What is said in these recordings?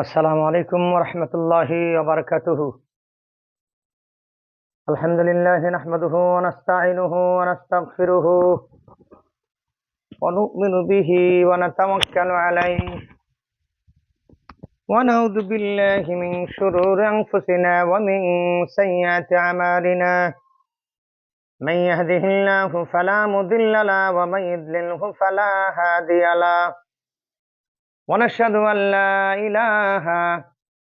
السلام عليكم ورحمة الله وبركاته الحمد لله نحمده ونستعينه ونستغفره ونؤمن به ونتوكل عليه ونعوذ بالله من شرور أنفسنا ومن سيئات أعمالنا من يهده الله فلا مضل له ومن يضلله فلا هادي له ونشهد أن لا إله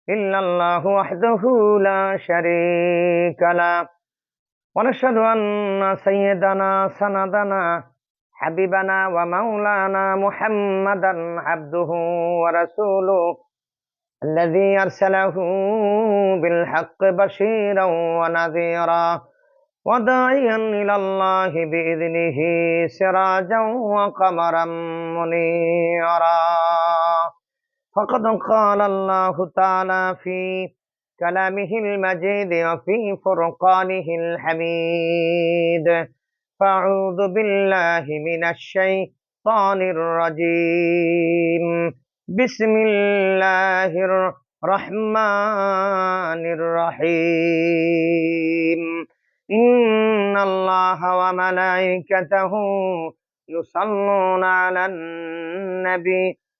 إلا الله وحده لا شريك له. ونشهد أن سيدنا سندنا حبيبنا ومولانا محمدا عبده ورسوله الذي أرسله بالحق بشيرا ونذيرا وداعيا إلى الله بإذنه سراجا وقمرا منيرا. فقد قال الله تعالى في كلامه المجيد وفي فرقانه الحميد فأعوذ بالله من الشيطان الرجيم بسم الله الرحمن الرحيم إن الله وملائكته يصلون على النبي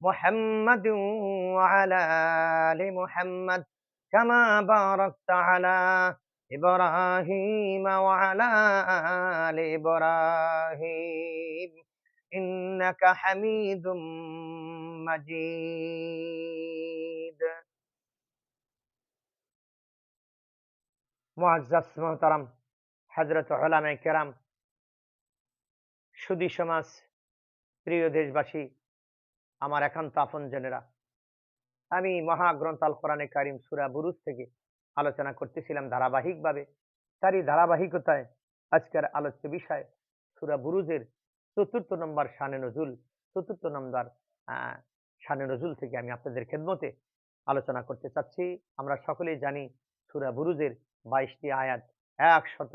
محمد وعلى آل محمد كما باركت على إبراهيم وعلى آل إبراهيم إنك حميد مجيد معزز محترم حضرت علماء কেরাম সুদী সমাজ প্রিয় দেশবাসী আমার একান্ত আপনজনেরা আমি মহাগ্রন্থ আল কোরআনে কারিম সুরা বুরুজ থেকে আলোচনা করতেছিলাম ধারাবাহিকভাবে। তারই ধারাবাহিকতায় আজকের আলোচ্য বিষয় সুরা বুরুজের চতুর্থ নম্বর শানে নজুল, চতুর্থ নম্বর শানে নজুল থেকে আমি আপনাদের খেদমতে আলোচনা করতে চাচ্ছি। আমরা সকলেই জানি সুরা বুরুজের বাইশটি আয়াত একশত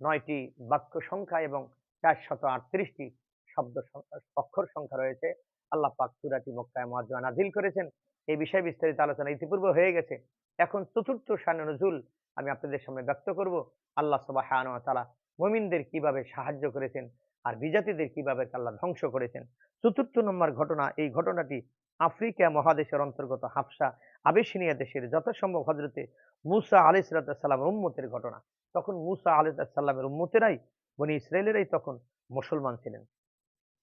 নয়টি বাক্য সংখ্যা এবং চারশত আটত্রিশটি শব্দ অক্ষর সংখ্যা রয়েছে। আল্লাহ পাক সুরাটি মক্কায় মুআজ্জামা নাজিল করেছেন। এই বিষয়ে বিস্তারিত আলোচনা ইতিপূর্বে হয়ে গেছে। এখন চতুর্থ শানে নজুল আমি আপনাদের সামনে ব্যক্ত করব। আল্লাহ সুবহানাহু ওয়া তাআলা মুমিনদের কীভাবে সাহায্য করেছেন আর বিজাতিদের কীভাবে আল্লাহ ধ্বংস করেছেন। চতুর্থ নম্বর ঘটনা, এই ঘটনাটি আফ্রিকা মহাদেশের অন্তর্গত হাফসা আবেশিনিয়া দেশের যথাসম্ভব হজরতে মুসা আলি সাল্লামের উম্মতের ঘটনা। তখন মুসা আলি সাল্লামের উম্মতেরাই, বনি ইসরায়েলেরাই তখন মুসলমান ছিলেন।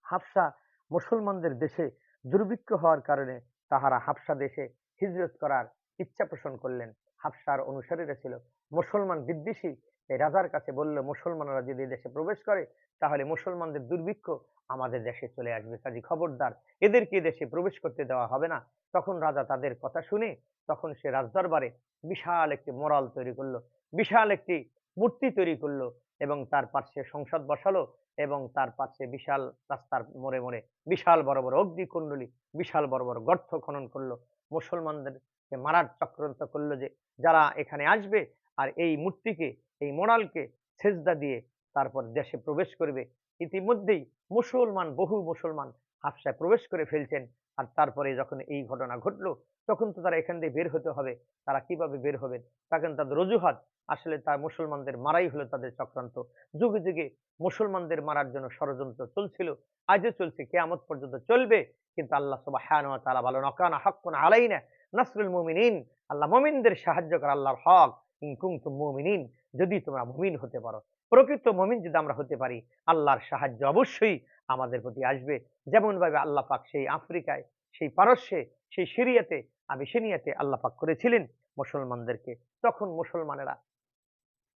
হাফসা মুসলমানদের দেশে দুর্ভিক্ষ হওয়ার কারণে তাহারা হাফসা দেশে হিজরত করার ইচ্ছা পোষণ করলেন। হাফসার অনুসারীরা ছিল মুসলমান বিদ্বেষী। এই রাজার কাছে বলল, মুসলমানরা যদি দেশে প্রবেশ করে, তাহলে মুসলমানদের দুর্ভিক্ষ আমাদের দেশে চলে আসবে। কাজী খবরদার, এদেরকে দেশে প্রবেশ করতে দেওয়া হবে না। তখন রাজা তাদের কথা শুনে তখন সে রাজদরবারে বিশাল একটি মোরাল তৈরি করল, বিশাল একটি মূর্তি তৈরি করল এবং তার পাশে সংসদ বসালো। এবং তার পাশে বিশাল রাস্তার মোড়ে মোড়ে বিশাল বড় বড় অগ্নিকুণ্ডলী, বিশাল বড় বড় গর্ত খনন করল। মুসলমানদেরকে মারার চক্রান্ত করল যে, যারা এখানে আসবে আর এই মূর্তিকে, এই মোড়ালকে সেজদা দিয়ে তারপর দেশে প্রবেশ করবে, ইতিমধ্যেই মুসলমান, বহু মুসলমান হাফসায় প্রবেশ করে ফেলছেন। আর তারপরে যখন এই ঘটনা ঘটলো তখন তো তারা এখান দিয়ে বের হতে হবে। তারা কীভাবে বের হবেন? তখন তাদের অজুহাত। আসলে তার মুসলমানদের মারাই হলো তাদের চক্রান্ত। যুগে যুগে মুসলমানদের মারার জন্য ষড়যন্ত্র চলছিল। আজও চলছে। কেয়ামত পর্যন্ত চলবে। কিন্তু আল্লাহ সুবহানাহু ওয়া তাআলা বলেন অকানা হাক্কুন আলাইনা নাসরুল মুমিনিন। আল্লাহ মুমিনদের সাহায্য করা, আল্লাহর হক। ইন কুনতুম মুমিনিন। যদি তোমরা মুমিন হতে পারো। প্রকৃত মমিন যদি আমরা হতে পারি, আল্লাহর সাহায্য অবশ্যই আমাদের প্রতি আসবে। যেমন ভাবে আল্লাহ পাক সেই আফ্রিকায়, সেই পারস্যে, সেই সিরিয়াতে আবিসিনিয়াতে আল্লাহ পাক করেছিলেন মুসলমানদেরকে। তখন মুসলমানেরা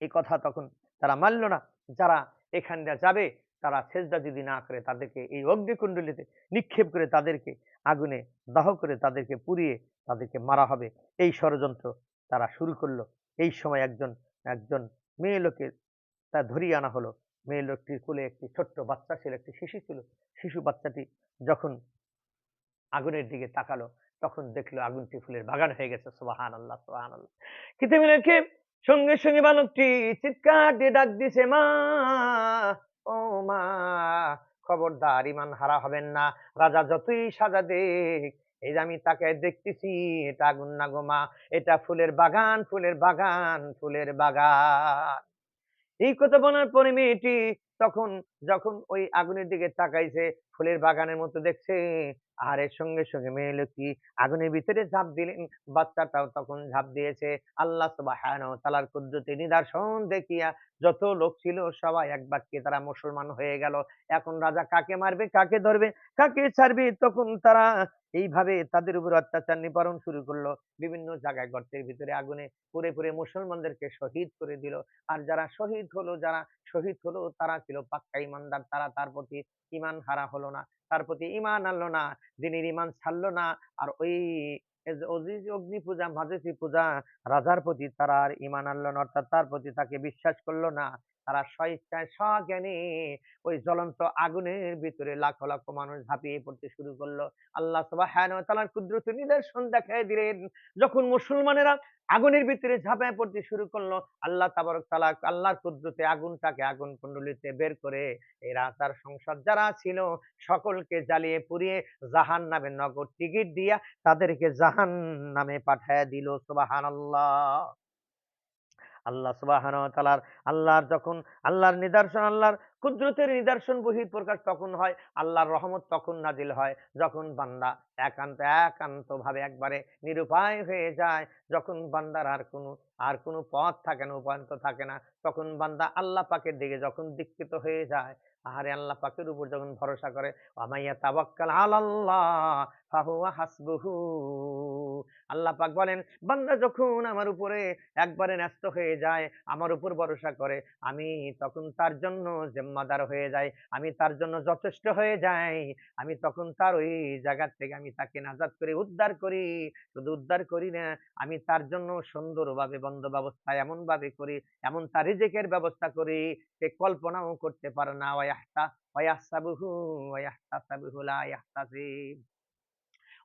এই কথা তখন তারা মানল না। যারা এখানটা যাবে, তারা সেজদা যদি না করে তাদেরকে এই অগ্নিকুণ্ডলিতে নিক্ষেপ করে তাদেরকে, আগুনে দাহ করে তাদেরকে পুড়িয়ে তাদেরকে মারা হবে। এই ষড়যন্ত্র তারা শুরু করল। এই সময় একজন একজন মেয়ে লোকের তা ধরিয়ে আনা হলো। মেয়ে লোকটির কোলে একটি ছোট্ট বাচ্চা ছিল, একটি শিশু ছিল। শিশু বাচ্চাটি যখন আগুনের দিকে তাকালো তখন দেখল আগুনটি ফুলের বাগান হয়ে গেছে। সোহান আল্লাহ সোহান আল্লাহ কিন্তু মেয়েকে সঙ্গে সঙ্গে বালকটি চিৎকার দিয়ে ডাক দিছে মা, ও মা, খবরদার ইমান হারা হবেন না। রাজা যতই সাজা দেখ এই যে আমি তাকে দেখতেছি, এটা আগুন না গো মা, এটা ফুলের বাগান ফুলের বাগান ফুলের বাগান। এই কথা বলার পরে মেয়েটি তখন, যখন ওই আগুনের দিকে তাকাইছে, ফুলের বাগানের মতো দেখছে আর এর সঙ্গে সঙ্গে মেয়ে লোকটি আগুনের ভিতরে ঝাঁপ দিলেন। বাচ্চাটাও তখন ঝাঁপ দিয়েছে। আল্লাহ তাআলার কুদরতি নিদর্শন দেখিয়া যত লোক ছিল সবাই এক বাক্যে তারা মুসলমান হয়ে গেল। এখন রাজা কাকে মারবে, কাকে ধরবে, কাকে ছাড়বে? তখন তারা এইভাবে তাদের উপর অত্যাচার নিবারণ শুরু করল। বিভিন্ন জায়গায় গর্তের ভিতরে আগুনে পুড়ে পুড়ে মুসলমানদেরকে শহীদ করে দিল। আর যারা শহীদ হলো, যারা শহীদ হলো, তারা ছিল পাক্কা ইমানদার। তারা তার প্রতি ইমান হারা হলো না। তার প্রতি ইমান আনলো না দিনের ইমান ছাড়লো না। আর ওই অগ্নি পূজা মাজেসি পূজা, রাজার প্রতি তারা আর ইমান আনলো না, অর্থাৎ তার প্রতি তাকে বিশ্বাস করল না। তারা স্বইচ্ছায় স্বজ্ঞানে ওই জ্বলন্ত আগুনের ভিতরে লাখ লাখ মানুষ ঝাঁপিয়ে পড়তে শুরু করল। আল্লাহ তাআলার কুদরতি নিদর্শন দেখায় দিলেন। যখন মুসলমানেরা আগুনের ভিতরে ঝাঁপায় পড়তে শুরু করল। আল্লাহ তাবারক তাআলা আল্লাহর কুদরতে আগুনটাকে আগুন কুণ্ডলিতে বের করে এরা তার সংসার যারা ছিল সকলকে জ্বালিয়ে পুড়িয়ে জাহান নামে নগদ টিকিট দিয়া তাদেরকে জাহান নামে পাঠায় দিল। সুবহানাল্লাহ। আল্লাহ আল্লাহ ওয়া তাআলার, আল্লাহর যখন, আল্লাহর নিদর্শন, আল্লাহর কুদরতের নিদর্শন বহির প্রকাশ তখন হয়, আল্লাহর রহমত তখন নাজিল হয়। যখন বান্দা একান্ত একান্ত ভাবে একবারে নিরুপায় হয়ে যায়, যখন বান্দার আর কোনো আর কোনো পথ থাকে না উপায়ন্ত থাকে না, তখন বান্দা আল্লাহ পাকের দিকে যখন দীক্ষিত হয়ে যায়, আহারে আল্লাহ পাকের উপর যখন ভরসা করে আমাইয়া তাবাক্কাল আলাল্লাহ, ফাহুয়া হাসবুহু। আল্লাহ পাক বলেন, বান্দা যখন আমার উপরে একবারে ন্যস্ত হয়ে যায়, আমার উপর ভরসা করে, আমি তখন তার জন্য জিম্মাদার হয়ে যাই, আমি তার জন্য যথেষ্ট হয়ে যাই, আমি তখন তার ওই জায়গা থেকে আমি তাকে নাজাদ করে উদ্ধার করি, শুধু উদ্ধার করি না, আমি তার জন্য সুন্দরভাবে বন্ধ ব্যবস্থা এমন ভাবে করি, এমন তার রিজেকের ব্যবস্থা করি, সে কল্পনাও করতে পারে না ওয়াহতা ওয়াহসাবুহু ওয়াহতাসাবুহু লা ইয়াহতাসিব।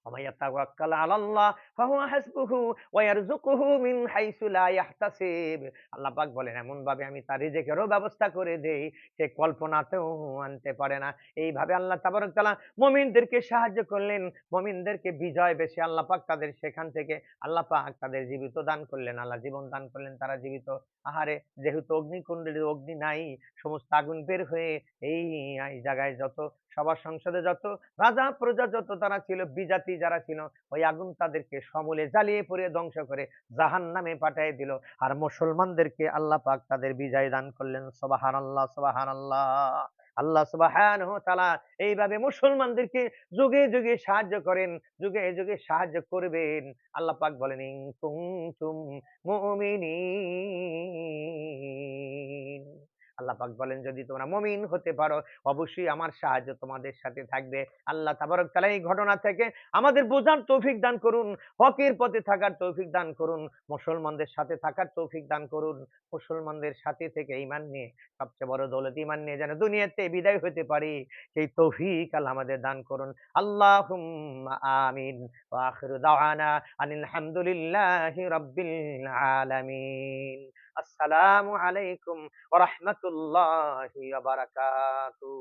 ومن يتوكل على الله فهو حسبه ويرزقه من حيث لا يحتسب আল্লাহ পাক বলেন এমন ভাবে আমি তার রিজেকেরও ব্যবস্থা করে দেই সে কল্পনাতেও আনতে পারে না এইভাবে আল্লাহ তাবারক তাআলা মুমিনদেরকে সাহায্য করলেন মুমিনদেরকে বিজয় বেশি আল্লাহ পাক তাদের সেখান থেকে আল্লাহ পাক তাদের জীবিত দান করলেন আল্লাহ জীবন দান করলেন তারা জীবিত আহারে যেহেতু অগ্নিকুণ্ডলী অগ্নি নাই সমস্ত আগুন বের হয়ে এই এই জায়গায় যত সবার সংসদে যত, রাজা প্রজা যত তারা ছিল, বিজাতি যারা ছিল, ওই আগুন তাদেরকে সমূলে জ্বালিয়ে পুড়িয়ে ধ্বংস করে জাহান নামে পাঠিয়ে দিল। আর মুসলমানদেরকে আল্লাহ পাক তাদের বিজয় দান করলেন। সোবাহান আল্লাহ সোবাহান আল্লাহ আল্লাহ ওয়া এইভাবে মুসলমানদেরকে যুগে যুগে সাহায্য করেন, যুগে যুগে সাহায্য করবেন। আল্লাহ পাক বলেন, ইন কুনতুম মুমিনিন। আল্লাহ পাক বলেন, যদি তোমরা মুমিন হতে পারো, অবশ্যই আমার সাহায্য তোমাদের সাথে থাকবে। আল্লাহ তাবারক তাআলা এই ঘটনা থেকে আমাদের বোঝার তৌফিক দান করুন, হকের পথে থাকার তৌফিক দান করুন, মুসলমানদের সাথে থাকার তৌফিক দান করুন, মুসলমানদের সাথে থেকে ঈমান নিয়ে, সবচেয়ে বড় দৌলত ঈমান নিয়ে যেন দুনিয়াতে বিদায় হতে পারি, সেই তৌফিক আল্লাহ আমাদের দান করুন। আল্লাহুম্মা আমিন আখিরু আসসালামু আলাইকুম ওয়া বারাকাতুহু